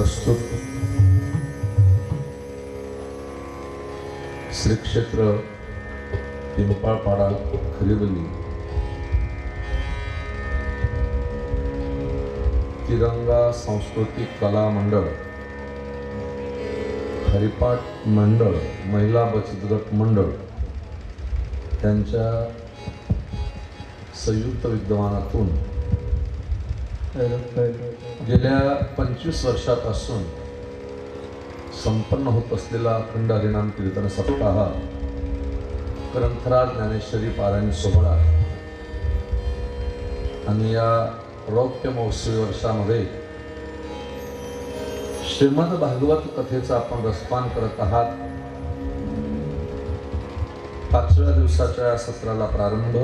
प्रस्तुत. श्री क्षेत्र पिंपळपाडा खरिवली. तिरंगा सांस्कृतिक कला मंडळ. हरिपाठ मंडळ महिला बचत गट मंडळ. त्यांच्या संयुक्त विद्यमानातून गेल्या पंचवीस वर्षापासून संपन्न होत असलेला अखंड हरिनाम कीर्तन सप्ताह ग्रंथराज ज्ञानेश्वरी पारायण सोहळा आणि या रौप्य महोत्सवी वर्षामध्ये श्रीमद भागवत कथेचा आपण रसपान करत आहात. पाचव्या दिवसाच्या या सत्राला प्रारंभ.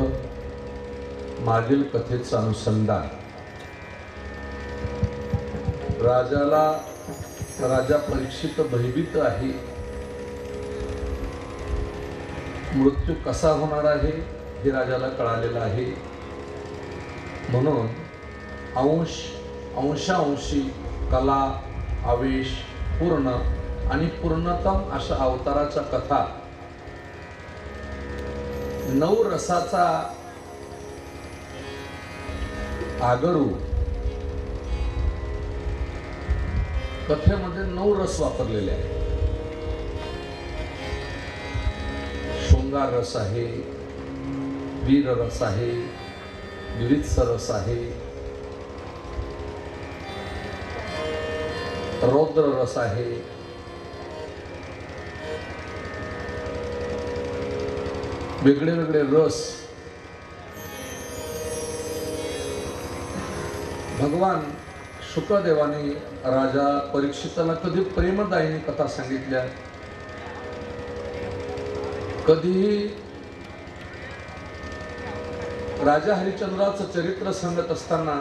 मागील कथेचं अनुसंधान. राजाला राजा परीक्षित भयभीत आहे. मृत्यू कसा होणार आहे हे राजाला कळालेलं आहे. म्हणून अंश अंशांशी कला आवेश पूर्ण आणि पूर्णतम अशा अवताराच्या कथा नऊ रसाचा आगरू कथेमध्ये नऊ रस वापरलेले आहेत. शृंगार रस आहे वीर रस आहे विविध रस आहे. रौद्र रस आहे. वेगळे वेगळे रस. भगवान शुकदेवाने राजा परीक्षिताला कधी प्रेमदायीने कथा सांगितल्या? कधीही राजा हरिश्चंद्राचं चरित्र सांगत असताना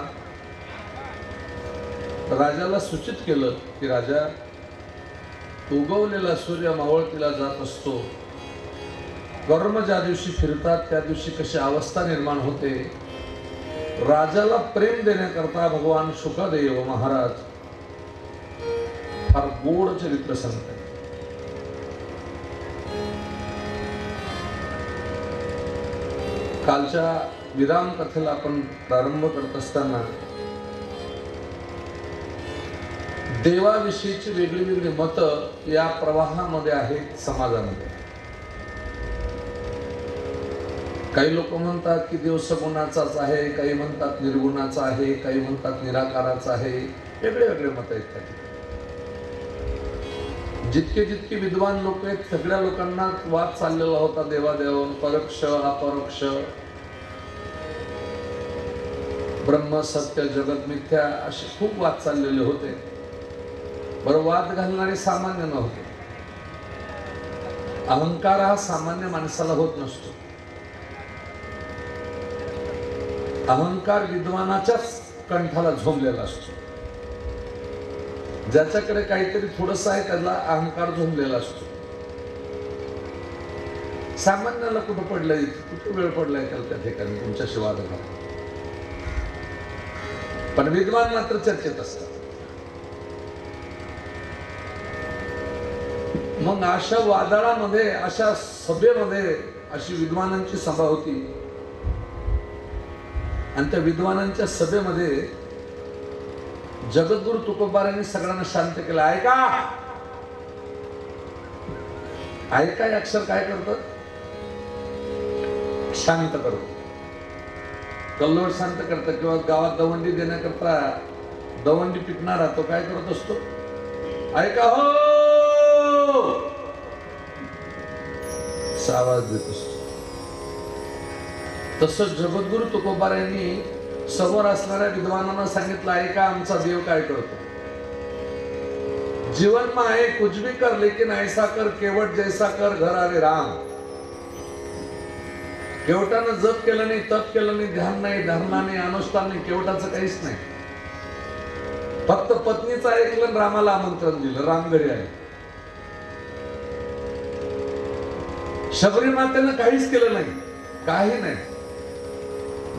राजाला सूचित केलं की राजा उगवलेला सूर्य मावळतीला जात असतो. कर्म ज्या दिवशी फिरतात त्या दिवशी कशी अवस्था निर्माण होते. राजाला प्रेम देण्याकरता भगवान सुखदेव महाराज फार गोड चरित्र सांगतात. कालच्या विराम कथेला आपण प्रारंभ करत असताना देवाविषयीची वेगळी वेगळी मतं या प्रवाहामध्ये आहेत समाजामध्ये. काही लोक म्हणतात की देव सगुणाचाच आहे काही म्हणतात निर्गुणाचा आहे काही म्हणतात निराकाराचा आहे. वेगळे वेगळे मत आहेत त्याची जितके जितके विद्वान लोक आहेत सगळ्या लोकांना वाद चाललेला होता देवादेव परोक्ष अपरोक्ष. ब्रह्म सत्य जगत मिथ्या असे खूप वाद चाललेले होते. बरं वाद घालणारे सामान्य नव्हते. अहंकार हा सामान्य माणसाला होत नसतो. अहंकार विद्वानाच्याच कंठाला झोंबलेला असतो. ज्याच्याकडे काहीतरी थोडस आहे त्याला अहंकार झोंबलेला असतो. सामान्याला कुठं पडलंय कुठं वेळ पडलाय त्याला त्या ठिकाणी? तुमच्याशी वाद पण विद्वान मात्र चर्चेत असतात. मग अशा वादळामध्ये अशा सभेमध्ये अशी विद्वानांची सभा होती. आणि त्या विद्वानांच्या सभेमध्ये जगद्गुरु तुकोबारांनी सगळ्यांना शांत केलं. ऐका! ऐका हे अक्षर काय करतात शांत करत कल्लोळ शांत करतं किंवा गावात दवंडी देण्याकरता दवंडी पिकणारा तो काय करत असतो? ऐका हो! आवाज देत असतो तसंच जगद्गुरु तुकोबार यांनी समोर असणाऱ्या विद्वानांना सांगितलं आहे का आमचा देव काय करतो? जीवन मा आहे कुछ भी कर लेकिन ऐसा कर केवट जैसा कर घर आले राम. केवटानं जप केलं नाही तप केलं नाही ध्यान नाही धरणा नाही अनुष्ठान नाही केवटाचं काहीच नाही. फक्त पत्नीचं ऐकलं रामाला आमंत्रण दिलं राम घरी आले. शबरी मातेनं काहीच केलं नाही काही नाही.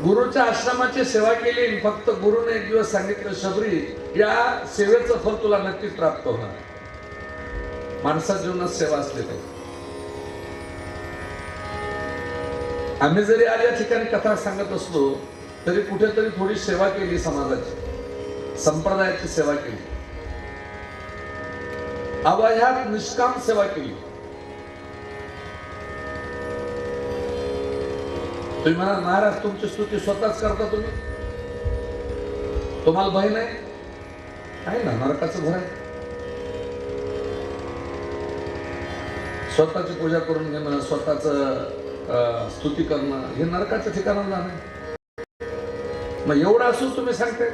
गुरुच्या आश्रमाची सेवा केली आणि फक्त गुरुने एक दिवस सांगितलं शबरी या सेवेचं फल तुला नक्कीच प्राप्त होणार. माणसा जीवनात सेवा असली पाहिजे आम्ही जरी आज या ठिकाणी कथा सांगत असलो तरी कुठेतरी थोडी सेवा केली समाजाची. संप्रदायाची सेवा केली. अवह्यात निष्काम सेवा केली. तुम्ही म्हणा महाराज तुमची स्तुती स्वतःच करता तुम्ही. तुम्हाला भय नाही? आहे ना नरकाचं भय स्वतःची पूजा करून घेणं स्वतःच स्तुती करणं हे नरकाच्या ठिकाणाला नाही मग एवढं असून तुम्ही सांगते.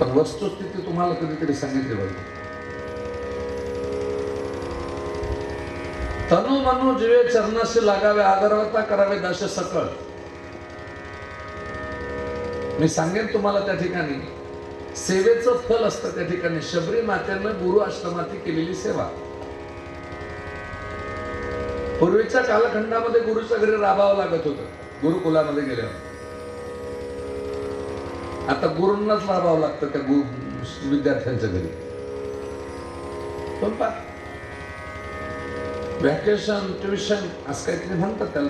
पण वस्तुस्थिती तुम्हाला कधीतरी सांगितली पाहिजे. तनु मनु जीवे चरणाशी लागावे आदरवता करावे दश सकळ मी सांगेन तुम्हाला त्या ठिकाणी सेवेचं फल असतं त्या ठिकाणी शबरी मात्यानं गुरु आश्रमाती केलेली सेवा पूर्वीच्या कालखंडामध्ये गुरुच्या घरी राबावं लागत होतं गुरुकुलामध्ये गेल्यावर आता गुरुंनाच राबावं लागतं त्या गुरु विद्यार्थ्यांच्या घरी पण पा व्हॅकेशन ट्युशन असं काहीतरी म्हणतात त्याला.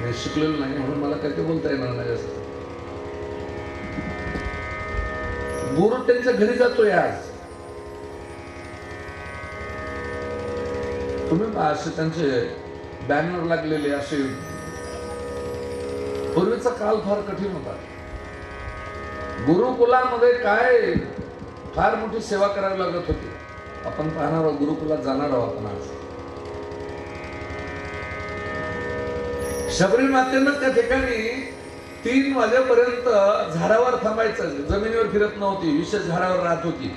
मी शिकलेलं नाही म्हणून मला काही ते बोलता येणार नाही जास्त गुरु त्यांच्या घरी जातोय आज. तुम्ही असे त्यांचे बॅनर लागलेले असे. पूर्वीचा काल फार कठीण होता. गुरुकुलामध्ये काय फार मोठी सेवा करावी लागत होती. आपण पाहणार आहोत गुरुकुलात जाणार आहोत आपण आज. शबरी मातेनं त्या ठिकाणी तीन वाजेपर्यंत झाडावर थांबायचं. जमिनीवर फिरत नव्हती. विशेष झाडावर राहत होती.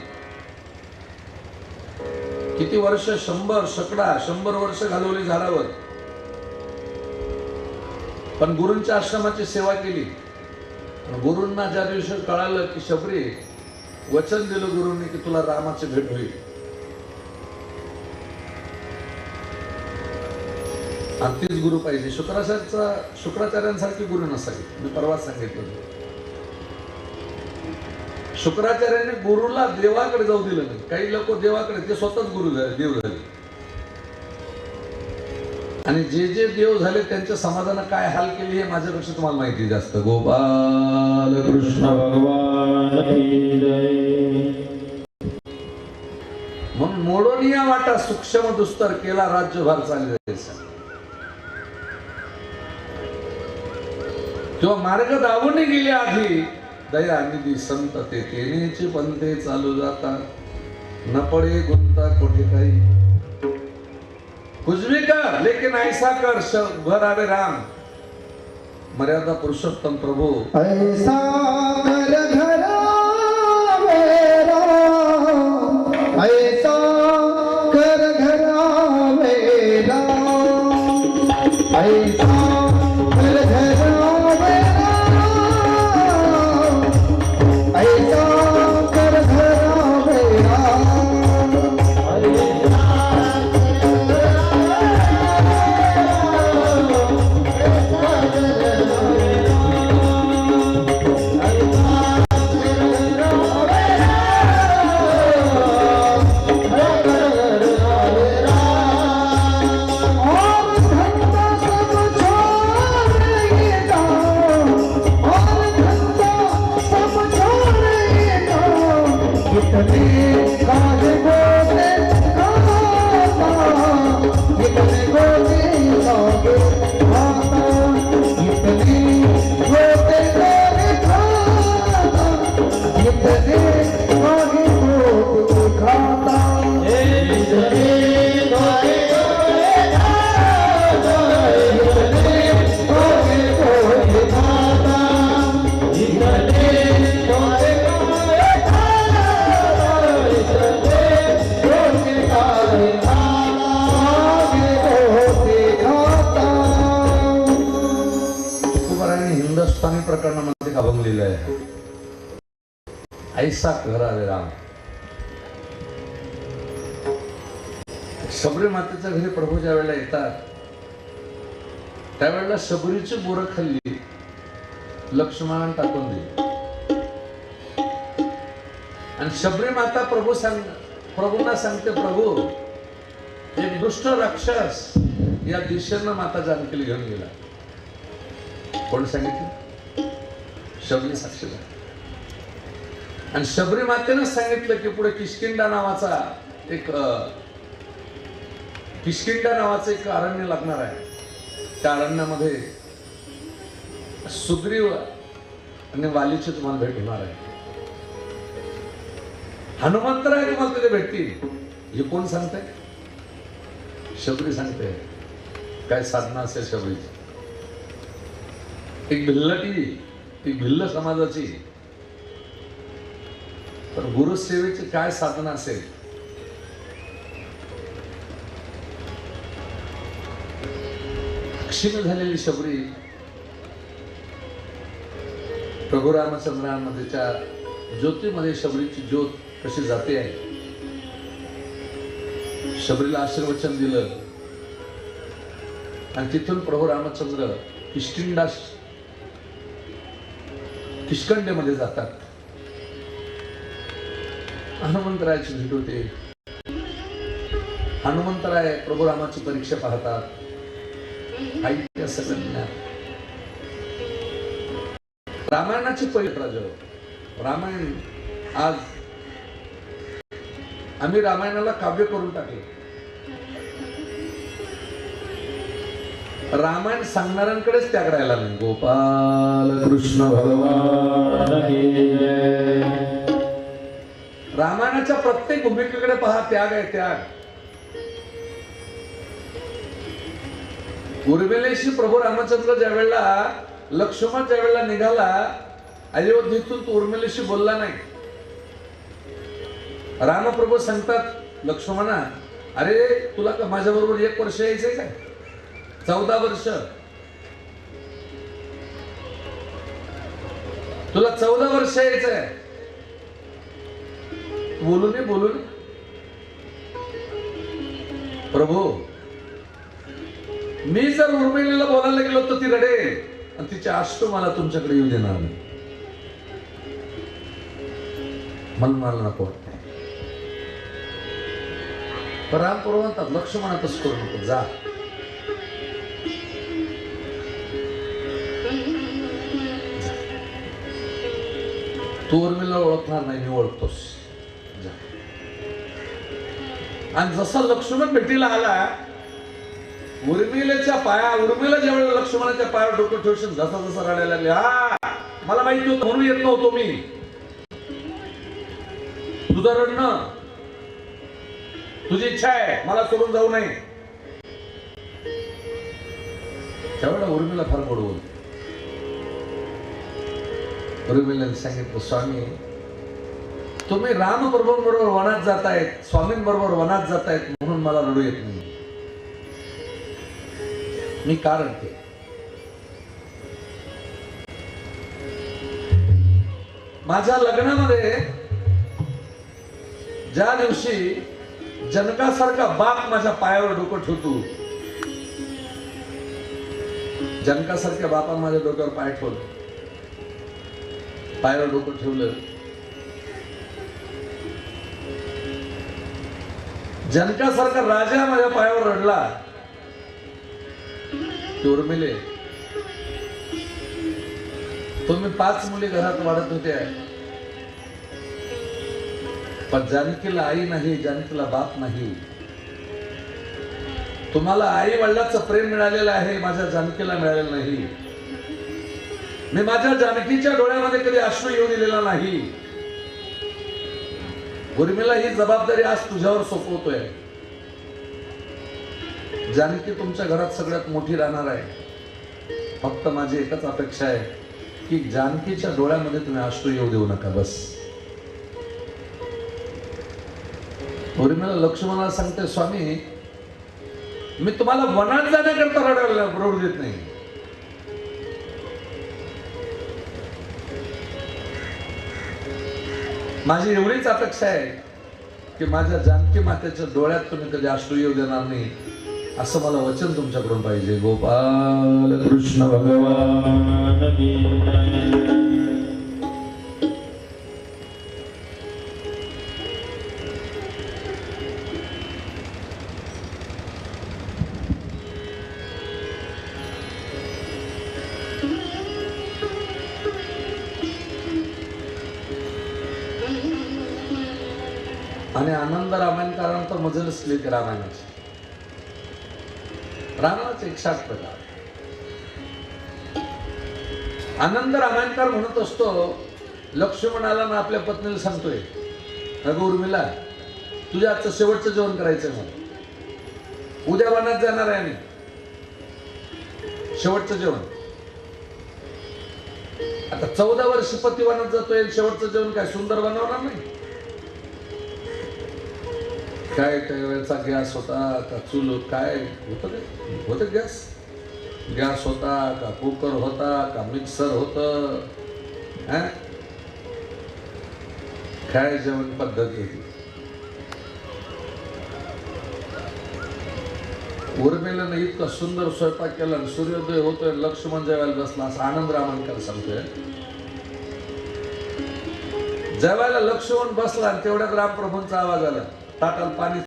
किती वर्ष? शंभर शकडा शंभर वर्ष घालवली झाडावर. पण गुरूंच्या आश्रमाची सेवा केली. गुरूंना ज्या दिवशी कळालं की शबरी वचन दिलं गुरूंनी की तुला रामाची भेट होईल. आणि तीच गुरु पाहिजे. शुक्राचार्याचा शुक्राचार्यांसारखी गुरु नसावे. मी परवाच सांगितलं होतं. शुक्राचार्याने गुरुला देवाकडे जाऊ दिलं नाही. काही लोक देवाकडे ते स्वतःच गुरु झाले देव झाले. आणि जे जे देव झाले त्यांच्या समाजानं काय हाल केले हे माझ्यापेक्षा तुम्हाला माहिती आहे जास्त. गोपाल कृष्ण कृष्ण भगवान म्हणून मोडोनिया वाटा सूक्ष्म दुस्तर केला राज्यभार चालले. किंवा मार्ग दाबून गेले आधी. दया निधी संत ते केनेचे पंते चालू जातात. न पडे गुंता कोठे काही. कुजवी कर लेकिन ऐसा कर श- भर आवे राम. मर्यादा पुरुषोत्तम प्रभू. ऐसा ऐसा राम. शबरी मातेच्या घरी प्रभू ज्या वेळेला येतात त्यावेळेला शबरीची बोरं खाल्ली लक्ष्मण टाकून दिली. आणि शबरी माता प्रभू सांग प्रभूंना सांगते प्रभू एक दुष्ट राक्षस या दिशेनं माता जानकीला घेऊन गेला. कोण सांगितलं? शबरी साक्षीला आणि शबरी मातेनं सांगितलं की पुढे किशकिंडा नावाचा एक किशकिंडा नावाचं एक अरण्य लागणार आहे. त्या अरण्यामध्ये सुग्रीव आणि वालीची तुम्हाला भेट होणार आहे. हनुमंतराय तुम्हाला तिथे भेटतील. हे कोण सांगते शबरी सांगते काय साधना असेल शबरीची? एक भिल्लटी ती भिल्ल समाजाची. तर गुरुसेवेची काय साधना असेल? क्षीण झालेली शबरी प्रभू रामचंद्रांमध्येच्या ज्योतीमध्ये शबरीची ज्योत कशी जाते आहे? शबरीला आशीर्वचन दिलं. आणि तिथून प्रभू रामचंद्र किष्किंडा किष्कंडेमध्ये जातात. हनुमंतरायाची भेट होते हनुमंतराय प्रभू रामाची परीक्षा पाहतात. ऐक्य सगळं ज्ञान रामायणाची पहिली रामायण आज आम्ही रामायणाला काव्य करून टाकले. रामायण सांगणाऱ्यांकडेच त्याग राहिला नाही गोपाल कृष्ण भगवान. रामायणाच्या प्रत्येक भूमिकेकडे पहा त्याग आहे त्याग. उर्मिलेशी प्रभू रामचंद्र ज्या वेळेला लक्ष्मण ज्या वेळेला निघाला अयोध्येतून तो उर्मिलेशी बोलला नाही. रामप्रभू सांगतात लक्ष्मणा अरे तुला का माझ्या बरोबर एक वर्ष यायचंय काय? चौदा वर्ष. तुला चौदा वर्ष यायचंय. बोलू नये बोलू नये. प्रभू मी जर उर्मिलेला बोलायला गेलो तर ती रडे आणि तिचे आष्ट मला तुमच्याकडे येऊ देणार नाही. मन मला नको वाटत पण राम प्रभू म्हणतात लक्ष्मणातच करू नको. जा. तू उर्मिला ओळखणार नाही मी ओळखतोस. आणि जसा लक्ष्मण भेटीला आला उर्मिलेच्या पाया उर्मिला ज्यावेळेला लक्ष्मणाच्या पायावर डोकं ठेवशील जसा जसा रडायला लागले हा मला माहिती होतं म्हणून येत नव्हतो मी. तुझं रडणं तुझी इच्छा आहे मला सोडून जाऊ नये. त्यावेळेला उर्मिला फार गोड उर्मिला सांगितलं स्वामी तुम्ही राम बरोबर वनात जातायत स्वामींबरोबर वनात जातायत म्हणून मला रडू येत नाही. मी कारण ते माझ्या लग्नामध्ये ज्या दिवशी जनकासारखा बाप माझ्या पायावर डोकं ठेवतो जनकासारख्या बापा माझ्या डोक्यावर पाय ठेवलं. पायावर डोकं ठेवलं. जनकासारखा राजा माझ्या पायावर रडला. उर्मिले तुम्ही पाच मुली घरात वाढत होत्या पण जानकीला आई नाही जानकीला बाप नाही. तुम्हाला आई वडिलाचं प्रेम मिळालेलं आहे माझ्या जानकीला मिळालेलं नाही. मी माझ्या जानकीच्या डोळ्यामध्ये कधी अश्रू येऊ दिलेला नाही. उर्मिला ही जबाबदारी आज तुझ्यावर सोपवतोय. जानकी तुमच्या घरात सगळ्यात मोठी राहणार आहे. फक्त माझी एकच अपेक्षा आहे की जानकीच्या डोळ्यामध्ये तुम्ही अश्रू येऊ देऊ नका बस. उर्मिला लक्ष्मणाला सांगते स्वामी मी तुम्हाला वनात जाण्याकरता रडायला रडू देत नाही. माझी एवढीच अपेक्षा आहे की माझ्या जानकी मातेच्या डोळ्यात तुम्ही कधी अश्रू येऊ देणार नाही असं मला वचन तुमच्याकडून पाहिजे. गोपाल कृष्ण भगवान. आनंद की जय. मजल असली ती रामायणाची. रामायणाचे एक सात प्रकार आनंद रामायणकार म्हणत असतो लक्ष्मणाला ना आपल्या पत्नीला सांगतोय अगं उर्मिला तुझ्या आजचं शेवटचं जेवण करायचं मला. उद्या वनात जाणार आहे आम्ही. शेवटचं जेवण. आता चौदा वर्ष पती वनात जातोय शेवटचं जेवण काय सुंदर बनवणार नाही? काय काय गॅस होता का चूल काय? होतं ते? होतं गॅस? गॅस होता का कुकर होता का मिक्सर होतं? काय जेवण पद्धती होती? इतकं इतका सुंदर स्वयंपाक केला आणि सूर्योदय होतोय लक्ष्मण जेवायला बसला असं आनंद रामांकर सांगतोय. जेवायला लक्ष्मण बसला आणि तेवढ्यात रामप्रभूंचा आवाज आला. ताटाला पाणी